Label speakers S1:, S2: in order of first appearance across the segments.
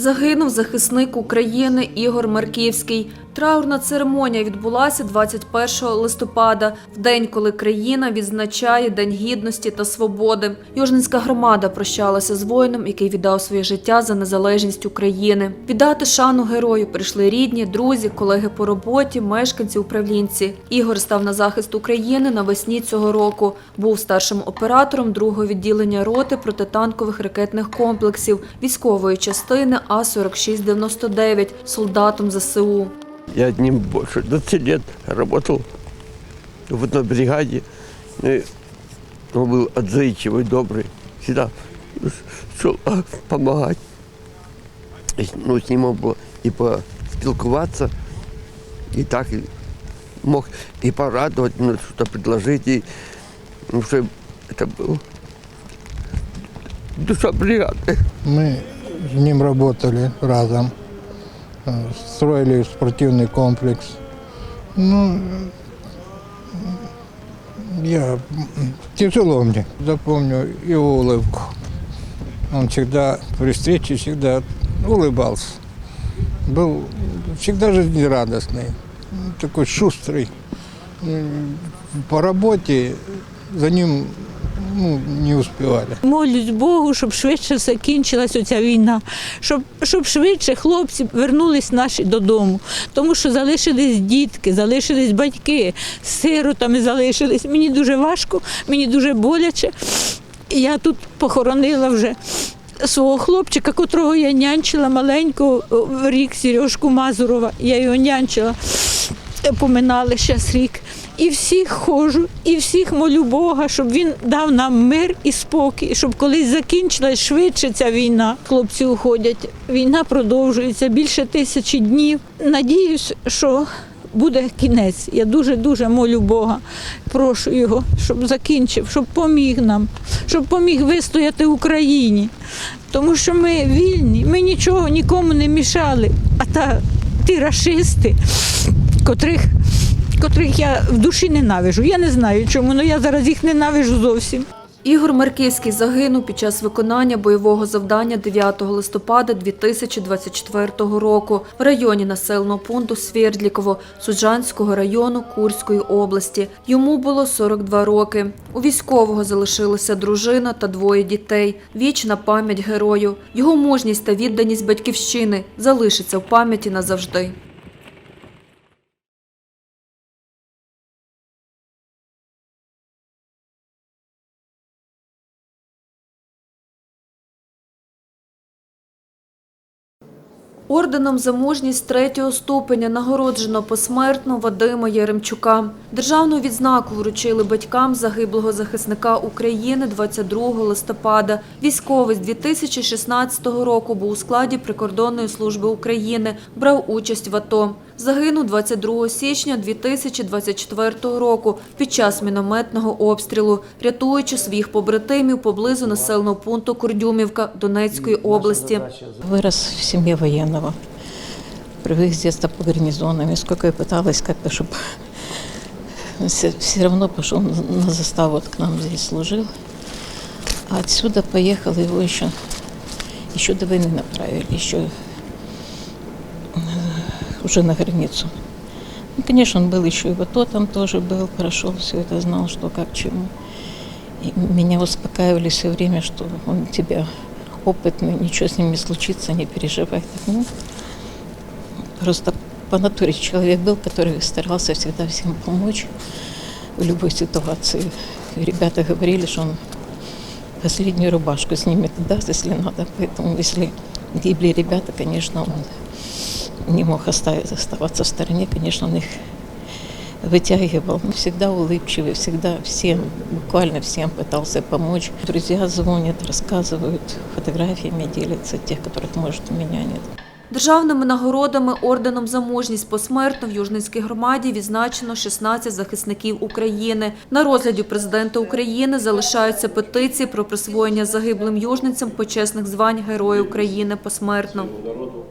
S1: Загинув захисник України Ігор Марківський. Траурна церемонія відбулася 21 листопада, в день, коли країна відзначає День гідності та свободи. Южненська громада прощалася з воїном, який віддав своє життя за незалежність України. Віддати шану герою прийшли рідні, друзі, колеги по роботі, мешканці, управлінці. Ігор став на захист України навесні цього року. Був старшим оператором другого відділення роти протитанкових ракетних комплексів військової частини А-4699, солдатом ЗСУ.
S2: Я одним больше 20 лет работал в одной бригаде. И он был отзывчивый, добрый. Всегда шел а, помогать. И, Ну, с ним было и поспілкуватися, и так и мог и порадовать, ну, что-то предложить. И, ну, что это было душа бригады.
S3: Мы с ним работали разом, э, строили спортивный комплекс. Ну, я м, тяжело мне. Запомню его улыбку. Он всегда при встрече всегда улыбался. Был всегда жизнерадостный, такой шустрый. По работе за ним ну, не успевали.
S4: Молюсь Богу, щоб швидше закінчилась оця війна, щоб, щоб швидше хлопці вернулись наші додому. Тому що залишились дітки, залишились батьки, сиротами залишились. Мені дуже важко, мені дуже боляче. Я тут похоронила вже свого хлопчика, котрого я нянчила маленького в рік Сережку Мазурова. Я його нянчила, поминали зараз рік. І всіх ходжу, і всіх молю Бога, щоб він дав нам мир і спокій, щоб колись закінчилась швидше ця війна. Хлопці уходять. Війна продовжується більше тисячі днів. Надіюсь, що буде кінець. Я дуже дуже молю Бога. Прошу його, щоб закінчив, щоб поміг нам, щоб поміг вистояти Україні. Тому що ми вільні, ми нічого нікому не мішали. А та ті рашисти, котрих котрих я в душі ненавижу. Я не знаю чому, але я зараз їх ненавижу зовсім.
S1: Ігор Марківський загинув під час виконання бойового завдання 9 листопада 2024 року в районі населеного пункту Свердліково Суджанського району Курської області. Йому було 42 роки. У військового залишилася дружина та двоє дітей. Вічна пам'ять герою. Його мужність та відданість батьківщини залишиться в пам'яті назавжди. Орденом за мужність третього ступеня нагороджено посмертно Вадима Яремчука. Державну відзнаку вручили батькам загиблого захисника України 22 листопада. Військовий з 2016 року був у складі прикордонної служби України, брав участь в АТО Загинув 22 січня 2024 року під час мінометного обстрілу, рятуючи своїх побратимів поблизу населеного пункту Курдюмівка Донецької області.
S5: Вырос в семье военного. Привык с детства по гарнизонам. И сколько я пыталась как-то, чтобы все, все равно пошел на на заставу, вот к нам здесь служил. А отсюда поехал его еще, еще до войны направили, еще э, уже на границу. Ну, конечно, он был еще и в АТО там тоже был, прошел все это, знал, что как чему. И меня успокаивали все время, что он тебя опытный, ничего с ним не случится, не переживай. Ну, просто по натуре человек был, который старался всегда всем помочь в любой ситуации. Ребята говорили, что он последнюю рубашку снимет даст, если надо. Поэтому, если гибли ребята, конечно, он не мог оставить, оставаться в стороне. Конечно, он их вытягивал. Он Всегда улыбчивый, всегда всем, буквально всем пытался помочь. Друзья звонят, рассказывают, фотографиями делятся, тех, которых, может, у меня нет.
S1: Державними нагородами орденом за мужність посмертно в Южницькій громаді відзначено 16 захисників України. На розгляді президента України залишаються петиції про присвоєння загиблим южницям почесних звань Герою України посмертно.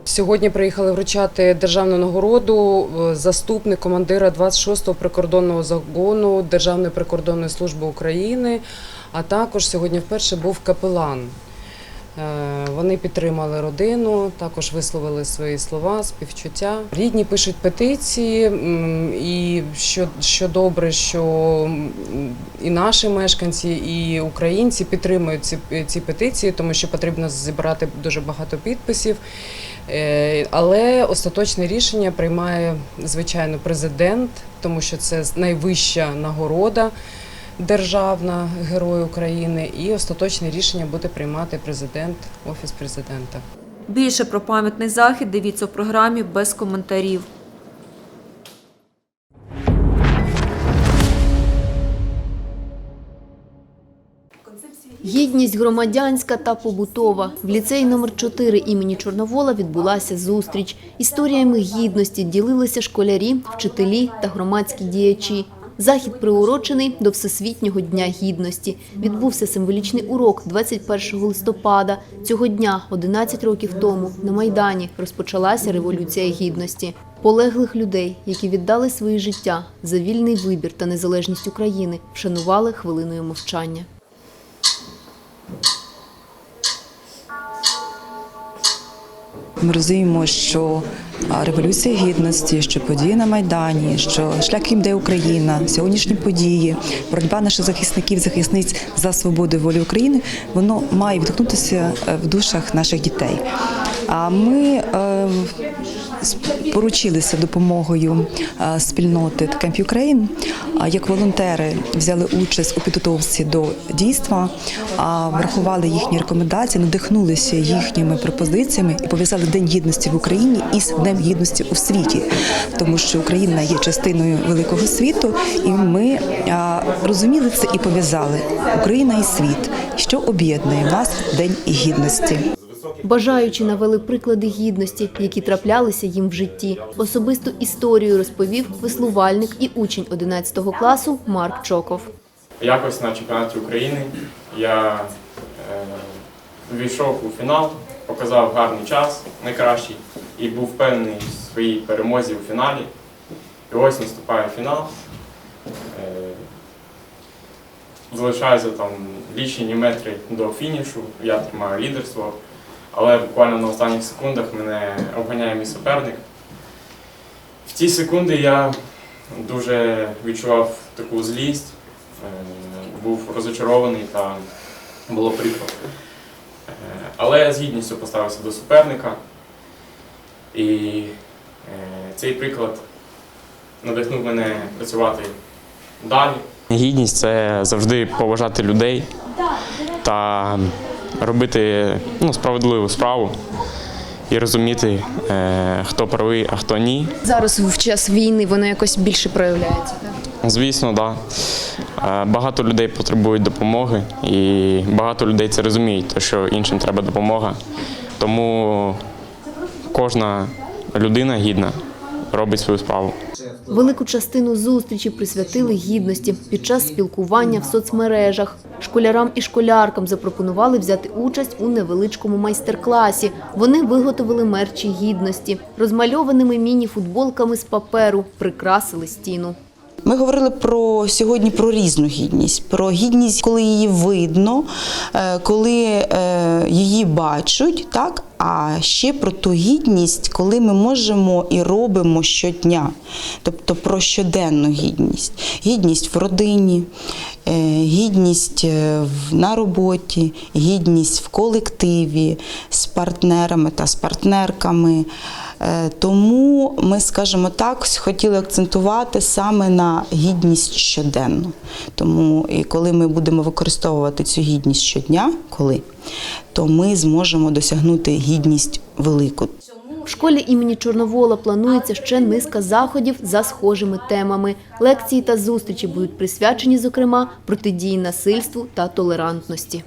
S6: Сьогодні приїхали вручати державну нагороду е, заступник командира 26-го прикордонного загону Державної прикордонної служби України, а також сьогодні вперше був капелан Вони підтримали родину, також висловили свої слова, співчуття. Рідні пишуть петиції, і що, що добре, що і наші мешканці, і українці підтримують ці, ці петиції, тому що потрібно зібрати дуже багато підписів. Е, Але остаточне рішення приймає звичайно президент, тому що це найвища нагорода державна Герой України. І остаточне рішення буде приймати президент, офіс президента.
S1: Більше про пам'ятний захід дивіться в програмі без коментарів.
S7: Гідність громадянська та побутова. В ліцеї номер 4 імені Чорновола відбулася зустріч. Історіями гідності ділилися школярі, вчителі та громадські діячі. Захід приурочений до Всесвітнього дня гідності. Відбувся символічний урок 21 листопада. Цього дня, 11 років тому, на Майдані розпочалася Революція Гідності. Полеглих людей, які віддали свої життя за вільний вибір та незалежність України, вшанували хвилиною мовчання.
S8: Ми розуміємо, що революція гідності, що події на майдані, що шлях йде Україна, сьогоднішні події, боротьба наших захисників, захисниць за свободу і волю України, воно має відгукнутися е, в душах наших дітей. А ми е, поручилися допомогою е, спільноти Camp Ukraine, як волонтери взяли участь у підготовці до дійства, врахували їхні рекомендації, надихнулися їхніми пропозиціями і пов'язали День гідності в Україні із Днем гідності у світі, тому що Україна є частиною великого світу, і ми розуміли це і пов'язали. Україна і світ, що об'єднує нас День гідності.
S7: Бажаючи навели приклади гідності, які траплялися їм в житті. Особисту історію розповів веслувальник і учень 11 класу Марк Чоков.
S9: Якось на чемпіонаті України я е, війшов у фінал, показав гарний час, найкращий, і був впевнений в своїй перемозі у фіналі. І ось наступає фінал. Е, залишаються там лічені метри до фінішу, я тримаю лідерство, але буквально на останніх секундах мене обганяє мій суперник. В ті секунди я дуже відчував таку злість, е, був розочарований та було прикро. Е, Але я з гідністю поставився до суперника. І е, цей приклад надихнув мене працювати далі. Гідність це завжди поважати людей та робити ну, справедливу справу і розуміти, е, хто правий, а хто ні.
S7: Зараз в час війни воно якось більше проявляється.
S9: Звісно, так. Да. Е, Багато людей потребують допомоги, і багато людей це розуміють, що іншим треба допомога. Тому кожна людина гідна робить свою справу.
S7: Велику частину зустрічі присвятили гідності під час спілкування в соцмережах. Школярам і школяркам запропонували взяти участь у невеличкому майстер-класі. Вони виготовили мерчі гідності. Розмальованими міні-футболками з паперу прикрасили стіну.
S10: Ми говорили про сьогодні про різну гідність, про гідність, коли її видно, е, коли е, її бачать, так. А ще про ту гідність, коли ми можемо і робимо щодня, тобто про щоденну гідність, гідність в родині, е, гідність е, на роботі, гідність в колективі з партнерами та з партнерками. Е, Тому ми, скажімо так, хотіли акцентувати саме на гідність щоденно. Тому і коли ми будемо використовувати цю гідність щодня, коли, то ми зможемо досягнути гідність велику.
S7: В школі імені Чорновола планується ще низка заходів за схожими темами. Лекції та зустрічі будуть присвячені, зокрема, протидії насильству та толерантності.